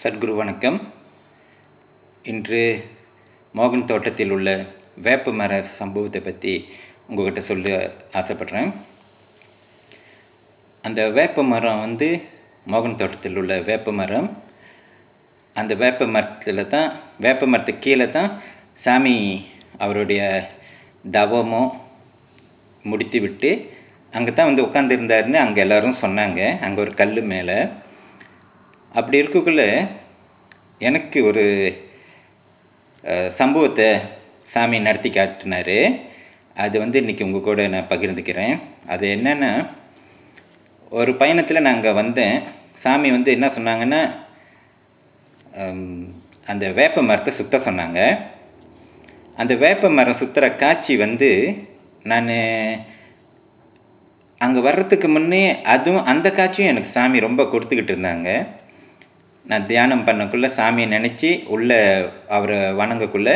சத்குரு வணக்கம். இன்று மோகன் தோட்டத்தில் உள்ள வேப்ப மர சம்பவத்தை பற்றி உங்கள்கிட்ட சொல்ல ஆசைப்பட்றேன். அந்த வேப்ப மரம் வந்து மோகன் தோட்டத்தில் உள்ள வேப்ப மரம். அந்த வேப்ப மரத்தில் தான் வேப்ப மரத்துக்கு கீழே தான் சாமி அவருடைய தவமோ முடித்து விட்டு அங்கே தான் வந்து உட்காந்துருந்தாருன்னு அங்கே எல்லோரும் சொன்னாங்க. அங்கே ஒரு கல் மேலே. அப்படி இருக்கக்குள்ளே எனக்கு ஒரு சம்பவத்தை சாமி நடத்தி காட்டினார். அது வந்து இன்றைக்கி உங்கள் கூட நான் பகிர்ந்துக்கிறேன். அது என்னென்னா ஒரு பயணத்தில் நான் அங்கே வந்தேன். சாமி வந்து என்ன சொன்னாங்கன்னா அந்த வேப்ப மரத்தை சுத்த சொன்னாங்க. அந்த வேப்ப மரம் சுற்றுற காட்சி வந்து நான் அங்கே வர்றதுக்கு முன்னே அதுவும் அந்த காட்சியும் எனக்கு சாமி ரொம்ப கொடுத்துக்கிட்டு இருந்தாங்க. நான் தியானம் பண்ணக்குள்ளே சாமியை நினச்சி உள்ளே அவரை வணங்கக்குள்ளே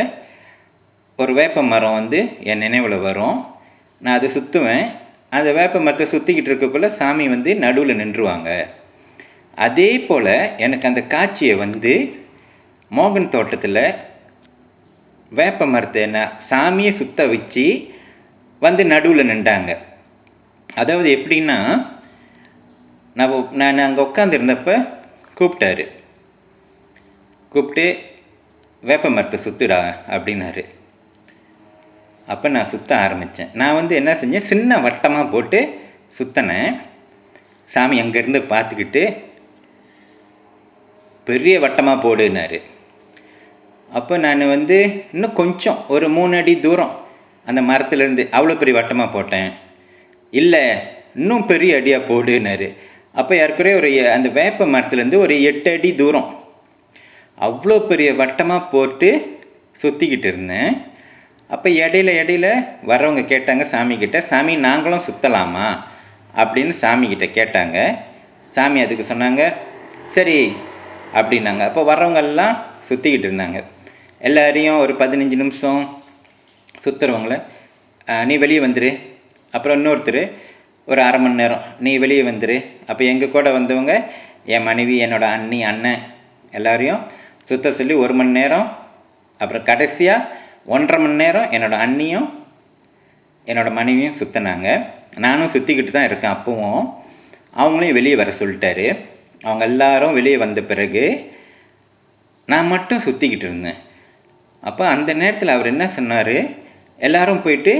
ஒரு வேப்ப மரம் வந்து என் நினைவில் வரும். நான் அதை சுற்றுவேன் அந்த வேப்ப மரத்தை சுற்றிக்கிட்டு இருக்கக்குள்ளே சாமி வந்து நடுவில் நின்றுவாங்க. அதே போல் எனக்கு அந்த காட்சியை வந்து மோகன் தோட்டத்தில் வேப்ப மரத்தை என்ன சாமியை சுத்த வச்சு வந்து நடுவில் நின்றாங்க. அதாவது எப்படின்னா நான் நான் அங்கே உட்காந்துருந்தப்போ கூப்பிட்டாரு. கூப்பிட்டு வேப்ப மரத்தை சுற்றுடா அப்படின்னாரு. அப்போ நான் சுற்ற ஆரம்பித்தேன் நான் வந்து என்ன செஞ்சேன்? சின்ன வட்டமாக போட்டு சுற்றினேன் சாமி அங்கேருந்து பார்த்துக்கிட்டு பெரிய வட்டமாக போடுனாரு அப்போ நான் வந்து இன்னும் கொஞ்சம் ஒரு மூணு அடி தூரம் அந்த மரத்துலேருந்து அவ்வளோ பெரிய வட்டமாக போட்டேன். இல்லை இன்னும் பெரிய அடியாக போடுனாரு அப்போ ஏற்கனவே ஒரு அந்த வேப்ப மரத்துலேருந்து ஒரு எட்டு அடி தூரம் அவ்வளோ பெரிய வட்டமாக போட்டு சுற்றிக்கிட்டு இருந்தேன். அப்போ இடையில இடையில வரவங்க கேட்டாங்க சாமிக்கிட்ட சாமி நாங்களும் சுற்றலாமா அப்படின்னு சாமிக்கிட்ட கேட்டாங்க. சாமி அதுக்கு சொன்னாங்க சரி அப்படின்னாங்க. அப்போ வர்றவங்கெல்லாம் சுற்றிக்கிட்டு இருந்தாங்க. எல்லாரையும் ஒரு பதினஞ்சு நிமிஷம் சுற்றுறவங்கள நீ வெளியே வந்துரு. அப்புறம் இன்னொருத்தர் ஒரு அரை மணி நேரம் நீ வெளியே வந்துரு. அப்போ எங்கள் கூட வந்தவங்க என் மனைவி என்னோடய அண்ணி அண்ணன் எல்லாரையும் சுத்த சொல்லி ஒரு மணி நேரம் அப்புறம் கடைசியாக ஒன்றரை மணி நேரம் என்னோட அண்ணியும் என்னோட மனைவியும் சுற்றினாங்க நானும் சுற்றிக்கிட்டு தான் இருக்கேன் அப்பவும். அவங்களையும் வெளியே வர சொல்லிட்டாரு. அவங்க எல்லாரும் வெளியே வந்த பிறகு நான் மட்டும் சுற்றிக்கிட்டு இருந்தேன். அப்போ அந்த நேரத்தில் அவர் என்ன சொன்னார்? எல்லாரும் போயிட்டு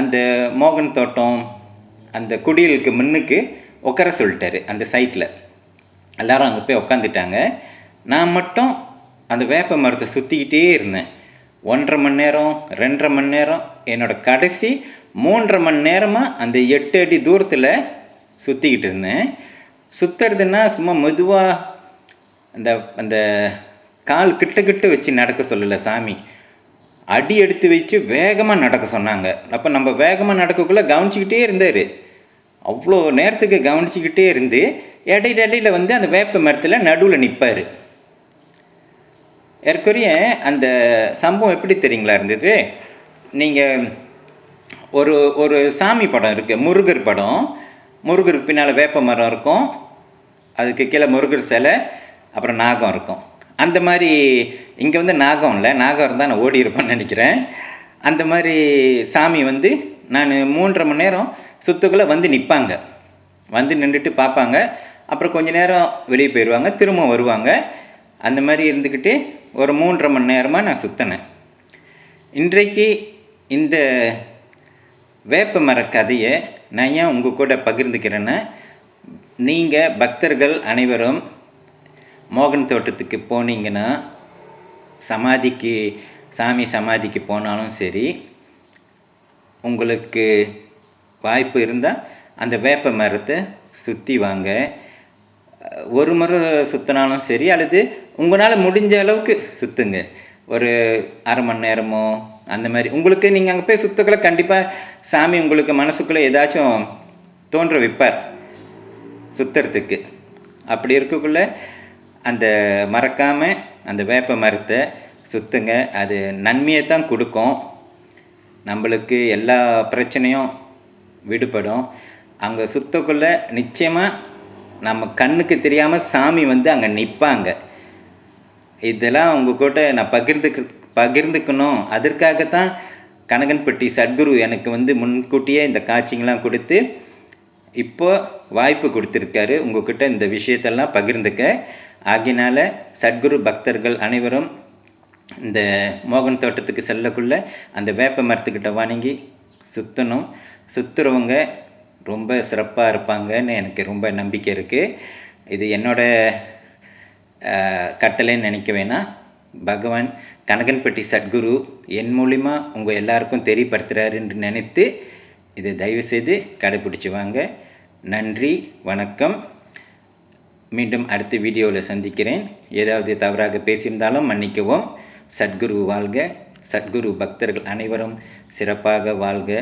அந்த மோகன் தோட்டம் அந்த குடியலுக்கு முன்னுக்கு உட்கார சொல்லிட்டாரு அந்த சைட்டில் எல்லாரும் அங்கே போய் உட்காந்துட்டாங்க. நான் மட்டும் அந்த வேப்ப மரத்தை சுற்றிக்கிட்டே இருந்தேன். ஒன்றரை மணி நேரம் ரெண்டரை மணி நேரம் என்னோட கடைசி மூன்றரை மணி நேரமாக அந்த எட்டு அடி தூரத்தில் சுற்றிக்கிட்டு இருந்தேன். சுற்றுறதுன்னா சும்மா மெதுவாக அந்த அந்த கால் கிட்ட கிட்ட வச்சு நடக்க சொல்லலை சாமி. அடி எடுத்து வச்சு வேகமாக நடக்க சொன்னாங்க. அப்போ நம்ம வேகமாக நடக்கக்குள்ளே கவனிச்சிக்கிட்டே இருந்தார். அவ்வளோ நேரத்துக்கு கவனிச்சிக்கிட்டே இருந்து இடையில இடையில வந்து அந்த வேப்ப மரத்தில் நடுவில் நிற்பார் ஏற்குறைய அந்த சம்பவம் எப்படி தெரியுங்களா இருந்தது? நீங்கள் ஒரு ஒரு சாமி படம் இருக்குது முருகர் படம். முருகருக்கு பின்னால் வேப்ப மரம் இருக்கும். அதுக்கு கீழே முருகர் சிலை அப்புறம் நாகம் இருக்கும். அந்த மாதிரி இங்கே வந்து நாகம் இல்லை நாகம் இருந்தால் நான் ஓடி இருப்பேன்னு நினைக்கிறேன். அந்த மாதிரி சாமி வந்து நான் மூன்றரை மணி நேரம் சுத்துக்குள்ளே வந்து நிற்பாங்க வந்து நின்றுட்டு பார்ப்பாங்க அப்புறம் கொஞ்ச நேரம் வெளியே போயிடுவாங்க திரும்ப வருவாங்க. அந்த மாதிரி இருந்துக்கிட்டு ஒரு மூன்றரை மணி நேரமாக நான் சுற்றினேன் இன்றைக்கு இந்த வேப்ப மர கதையை நான் ஏன் உங்கள் கூட பகிர்ந்துக்கிறேன்னா நீங்கள் பக்தர்கள் அனைவரும் மோகன் தோட்டத்துக்கு போனீங்கன்னா சமாதிக்கு சாமி சமாதிக்கு போனாலும் சரி உங்களுக்கு வாய்ப்பு இருந்தால் அந்த வேப்ப மரத்தை சுற்றி வாங்க ஒரு முறை சுற்றினாலும் சரி அல்லது உங்களால் முடிஞ்ச அளவுக்கு சுற்றுங்க ஒரு அரை மணி நேரமோ அந்த மாதிரி. உங்களுக்கு நீங்கள் அங்கே போய் சுத்தக்குள்ள கண்டிப்பாக சாமி உங்களுக்கு மனசுக்குள்ளே ஏதாச்சும் தோன்ற வைப்பார் சுற்றுறதுக்கு அப்படி இருக்கக்குள்ள அந்த மறக்காமல் அந்த வேப்ப மரத்தை சுற்றுங்க அது நன்மையை தான் கொடுக்கும். நம்மளுக்கு எல்லா பிரச்சனையும் விடுபடும். அங்கே சுற்றக்குள்ளே நிச்சயமாக நம்ம கண்ணுக்கு தெரியாமல் சாமி வந்து அங்கே நிற்பாங்க இதெல்லாம் அவங்க கூட நான் பகிர்ந்துக்கு பகிர்ந்துக்கணும். அதற்காகத்தான் கனகன்பட்டி சத்குரு எனக்கு வந்து முன்கூட்டியே இந்த காட்சிங்கெலாம் கொடுத்து இப்போ வாய்ப்பு கொடுத்துருக்காரு. உங்ககிட்ட இந்த விஷயத்தெல்லாம் பகிர்ந்துக்க. ஆகினால சத்குரு பக்தர்கள் அனைவரும் இந்த மோகன் தோட்டத்துக்கு செல்லக்குள்ளே அந்த வேப்ப மரத்துக்கிட்ட வணங்கி சுற்றணும் சுற்றுறவங்க ரொம்ப சிறப்பாக இருப்பாங்கன்னு எனக்கு ரொம்ப நம்பிக்கை இருக்குது இது என்னோட கட்டளைன்னு நினைக்க வேணாம். பகவான் கனகன்பட்டி சத்குரு என் மூலிமா உங்கள் எல்லாருக்கும் தெரியப்படுத்துகிறாருன்னு நினைத்து இதை தயவுசெய்து கடைப்பிடிச்சு வாங்க. நன்றி வணக்கம். மீண்டும் அடுத்த வீடியோவில் சந்திக்கிறேன். ஏதாவது தவறாக பேசியிருந்தாலும் மன்னிக்கவும். சத்குரு வாழ்க. சத்குரு பக்தர்கள் அனைவரும் சிறப்பாக வாழ்க.